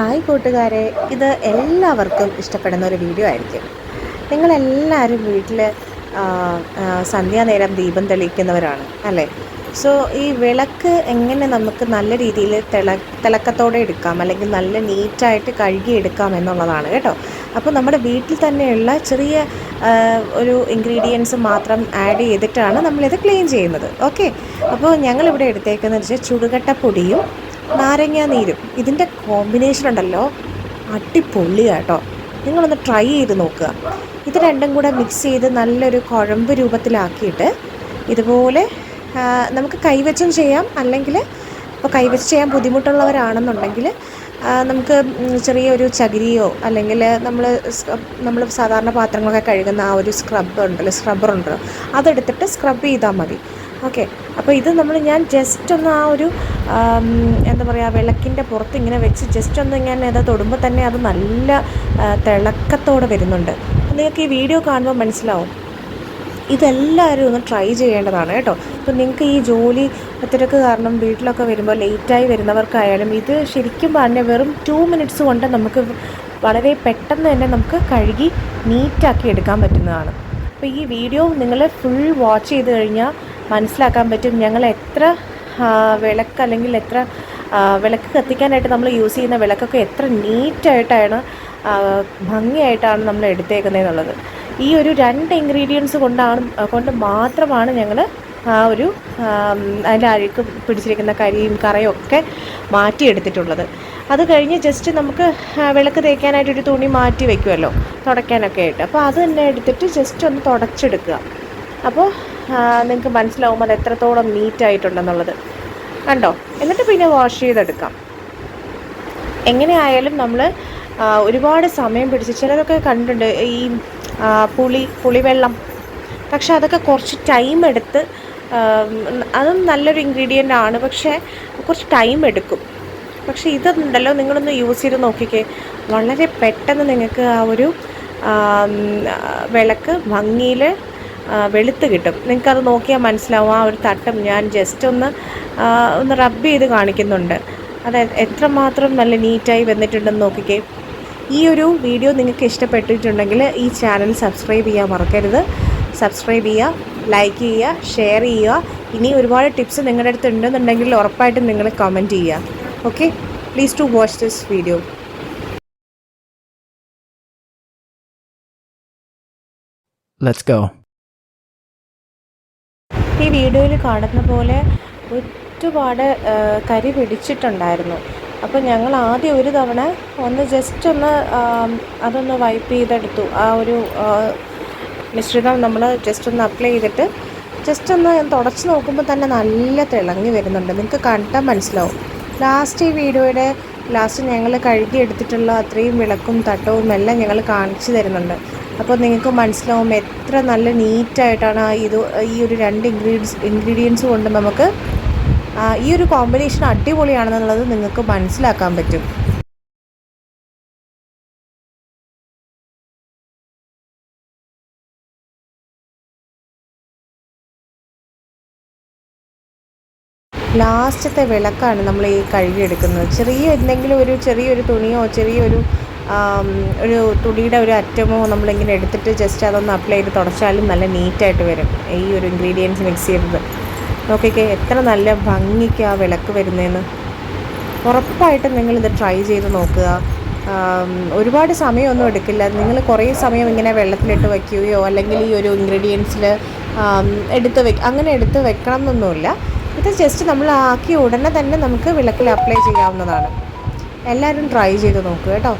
Hi കൂട്ടുകാരെ ഇത് എല്ലാവർക്കും ഇഷ്ടപ്പെടുന്ന ഒരു വീഡിയോ ആയിരിക്കും. നിങ്ങളെല്ലാവരും വീട്ടിൽ സന്ധ്യാനേരം ദീപം തെളിയിക്കുന്നവരാണ് അല്ലേ? സോ ഈ വിളക്ക് എങ്ങനെ നമുക്ക് നല്ല രീതിയിൽ തിള തിളക്കത്തോടെ എടുക്കാം അല്ലെങ്കിൽ നല്ല നീറ്റായിട്ട് കഴുകി എടുക്കാം എന്നുള്ളതാണ് കേട്ടോ. അപ്പോൾ നമ്മുടെ വീട്ടിൽ തന്നെയുള്ള ചെറിയ ഒരു ഇൻഗ്രീഡിയൻസ് മാത്രം ആഡ് ചെയ്തിട്ടാണ് നമ്മളിത് ക്ലീൻ ചെയ്യുന്നത്. ഓക്കെ അപ്പോൾ ഞങ്ങളിവിടെ എടുത്തേക്കുന്നത് വെച്ചാൽ ചുടുകട്ടപ്പൊടിയും നാരങ്ങ നീരും ഇതിന്റെ കോമ്പിനേഷൻ ഉണ്ടല്ലോ. അടിപൊളി കേട്ടോ. നിങ്ങളൊന്ന് ട്രൈ ചെയ്ത് നോക്കുക. ഇത് രണ്ടും കൂടെ മിക്സ് ചെയ്ത് നല്ലൊരു കുഴമ്പ് രൂപത്തിലാക്കിയിട്ട് ഇതുപോലെ നമുക്ക് കൈവച്ചും ചെയ്യാം. അല്ലെങ്കിൽ ഇപ്പോൾ കൈവച്ച് ചെയ്യാൻ ബുദ്ധിമുട്ടുള്ളവരാണെന്നുണ്ടെങ്കിൽ നമുക്ക് ചെറിയൊരു ചകിരിയോ അല്ലെങ്കിൽ നമ്മൾ നമ്മൾ സാധാരണ പാത്രങ്ങളൊക്കെ കഴുകുന്ന ആ ഒരു സ്ക്രബ് ഉണ്ടല്ലോ സ്ക്രബ്ബർ ഉണ്ടല്ലോ. അതെടുത്തിട്ട് സ്ക്രബ് ചെയ്താൽ മതി. ഓക്കെ. അപ്പോൾ ഇത് നമ്മൾ ഞാൻ ജസ്റ്റ് ഒന്ന് ആ ഒരു എന്താ പറയുക വിളക്കിന്റെ പുറത്ത് ഇങ്ങനെ വെച്ച് ജസ്റ്റ് ഒന്ന് ഞാൻ അത് തൊടുമ്പോൾ തന്നെ അത് നല്ല തിളക്കത്തോടെ വരുന്നുണ്ട്. നിങ്ങൾക്ക് ഈ വീഡിയോ കാണുമ്പോൾ മനസ്സിലാവും. ഇതെല്ലാവരും ഒന്ന് ട്രൈ ചെയ്യേണ്ടതാണ് കേട്ടോ. ഇപ്പം നിങ്ങൾക്ക് ഈ ജോലി തിരക്ക് കാരണം വീട്ടിലൊക്കെ വരുമ്പോൾ ലേറ്റായി വരുന്നവർക്കായാലും ഇത് ശരിക്കും പറഞ്ഞാൽ വെറും ടു മിനിറ്റ്സ് കൊണ്ട് നമുക്ക് വളരെ പെട്ടെന്ന് തന്നെ നമുക്ക് കഴുകി നീറ്റാക്കി എടുക്കാൻ പറ്റുന്നതാണ്. അപ്പോൾ ഈ വീഡിയോ നിങ്ങൾ ഫുൾ വാച്ച് ചെയ്ത് കഴിഞ്ഞാൽ മനസ്സിലാക്കാൻ പറ്റും ഞങ്ങൾ എത്ര വിളക്ക് അല്ലെങ്കിൽ എത്ര വിളക്ക് കത്തിക്കാനായിട്ട് നമ്മൾ യൂസ് ചെയ്യുന്ന വിളക്കൊക്കെ എത്ര നീറ്റായിട്ടാണ് ഭംഗിയായിട്ടാണ് നമ്മൾ എടുത്തേക്കുന്നത് എന്നുള്ളത് ഈ ഒരു രണ്ട് ഇൻഗ്രീഡിയൻസ് കൊണ്ടാണ് കൊണ്ട് മാത്രമാണ് ഞങ്ങൾ ആ ഒരു അതിന്റെ അഴുക്ക് പിടിച്ചിരിക്കുന്ന കരിയും കറയും ഒക്കെ മാറ്റിയെടുത്തിട്ടുള്ളത്. അത് കഴിഞ്ഞ് ജസ്റ്റ് നമുക്ക് വിളക്ക് തേക്കാനായിട്ടൊരു തുണി മാറ്റി വെക്കുമല്ലോ തുടയ്ക്കാനൊക്കെ ആയിട്ട്. അപ്പോൾ അത് തന്നെ എടുത്തിട്ട് ജസ്റ്റ് ഒന്ന് തുടച്ചെടുക്കുക. അപ്പോൾ നിങ്ങൾക്ക് മനസ്സിലാവും അത് എത്രത്തോളം നീറ്റായിട്ടുണ്ടെന്നുള്ളത് കണ്ടോ? എന്നിട്ട് പിന്നെ വാഷ് ചെയ്തെടുക്കാം. എങ്ങനെയായാലും നമ്മൾ ഒരുപാട് സമയം പിടിച്ച് ചിലരൊക്കെ കണ്ടിട്ടുണ്ട് ഈ പുളി പുളിവെള്ളം. പക്ഷെ അതൊക്കെ കുറച്ച് ടൈം എടുത്ത് അതും നല്ലൊരു ഇൻഗ്രീഡിയന്റ് ആണ്. പക്ഷേ കുറച്ച് ടൈം എടുക്കും. പക്ഷേ ഇതുണ്ടല്ലോ നിങ്ങളൊന്ന് യൂസ് ചെയ്ത് നോക്കിക്കേ. വളരെ പെട്ടെന്ന് നിങ്ങൾക്ക് ആ ഒരു വിളക്ക് ഭംഗിയിൽ വെളുത്ത് കിട്ടും. നിങ്ങൾക്കത് നോക്കിയാൽ മനസ്സിലാവും. ആ ഒരു തട്ടം ഞാൻ ജസ്റ്റ് ഒന്ന് ഒന്ന് റബ്ബ് ചെയ്ത് കാണിക്കുന്നുണ്ട്. അതായത് എത്രമാത്രം നല്ല നീറ്റായി വന്നിട്ടുണ്ടെന്ന് നോക്കിക്കേ. ഈ ഒരു വീഡിയോ നിങ്ങൾക്ക് ഇഷ്ടപ്പെട്ടിട്ടുണ്ടെങ്കിൽ ഈ ചാനൽ സബ്സ്ക്രൈബ് ചെയ്യാൻ മറക്കരുത്. സബ്സ്ക്രൈബ് ചെയ്യുക ലൈക്ക് ചെയ്യുക ഷെയർ ചെയ്യുക. ഇനി ഒരുപാട് ടിപ്സ് നിങ്ങളുടെ അടുത്ത് ഉണ്ടെന്നുണ്ടെങ്കിൽ ഉറപ്പായിട്ടും നിങ്ങൾ കമന്റ് ചെയ്യുക. Okay please to watch this video Let's go. ഈ വീഡിയോയിൽ കാണുന്ന പോലെ ഒരുപാട് കരി പിടിച്ചിട്ടുണ്ടായിരുന്നു. അപ്പോൾ ഞങ്ങൾ ആദ്യം ഒരു തവണ ഒന്ന് ജസ്റ്റ് ഒന്ന് അതൊന്ന് വൈപ്പ് ചെയ്തെടുത്തു. ആ ഒരു മിശ്രിതം നമ്മൾ ജസ്റ്റ് ഒന്ന് അപ്ലൈ ചെയ്തിട്ട് ജസ്റ്റ് ഒന്ന് തുടച്ച് നോക്കുമ്പോൾ തന്നെ നല്ല തിളങ്ങി വരുന്നുണ്ട്. നിങ്ങൾക്ക് കണ്ടാൽ മനസ്സിലാവും. ലാസ്റ്റ് ഈ വീഡിയോയുടെ ലാസ്റ്റ് ഞങ്ങൾ കഴുകി എടുത്തിട്ടുള്ള അത്രയും വിളക്കും തട്ടവും എല്ലാം ഞങ്ങൾ കാണിച്ചു തരുന്നുണ്ട്. അപ്പോൾ നിങ്ങൾക്ക് മനസ്സിലാവും എത്ര നല്ല നീറ്റായിട്ടാണ് ഇത് ഈ ഒരു രണ്ട് ഇൻഗ്രീഡിയൻസ് ഇൻഗ്രീഡിയൻസ് കൊണ്ട് നമുക്ക് ഈ ഒരു കോമ്പിനേഷൻ അടിപൊളിയാണെന്നുള്ളത് നിങ്ങൾക്ക് മനസ്സിലാക്കാൻ പറ്റും. ലാസ്റ്റത്തെ വിളക്കാണ് നമ്മൾ ഈ കഴുകിയെടുക്കുന്നത്. ചെറിയ എന്തെങ്കിലും ഒരു ചെറിയൊരു തുണിയോ ചെറിയൊരു ഒരു തുണിയുടെ ഒരു അറ്റമോ നമ്മളിങ്ങനെ എടുത്തിട്ട് ജസ്റ്റ് അതൊന്ന് അപ്ലൈ ചെയ്ത് തുടച്ചാലും നല്ല നീറ്റായിട്ട് വരും. ഈ ഒരു ഇൻഗ്രീഡിയൻസ് മിക്സ് ചെയ്തത്. നോക്കിക്കേ എത്ര നല്ല ഭംഗിക്ക് ആ വിളക്ക് വരുന്നതെന്ന് ഉറപ്പായിട്ടും നിങ്ങളിത് ട്രൈ ചെയ്ത് നോക്കുക. ഒരുപാട് സമയമൊന്നും എടുക്കില്ല. നിങ്ങൾ കുറേ സമയം ഇങ്ങനെ വെള്ളത്തിലിട്ട് വയ്ക്കുകയോ അല്ലെങ്കിൽ ഈ ഒരു ഇൻഗ്രീഡിയൻസിൽ എടുത്ത് വെക്ക അങ്ങനെ എടുത്ത് വെക്കണം എന്നൊന്നുമില്ല ഇത് ജസ്റ്റ് നമ്മൾ ആക്കിയ ഉടനെ തന്നെ നമുക്ക് വിളക്കിൽ അപ്ലൈ ചെയ്യാവുന്നതാണ്. എല്ലാവരും ട്രൈ ചെയ്ത് നോക്കുക കേട്ടോ.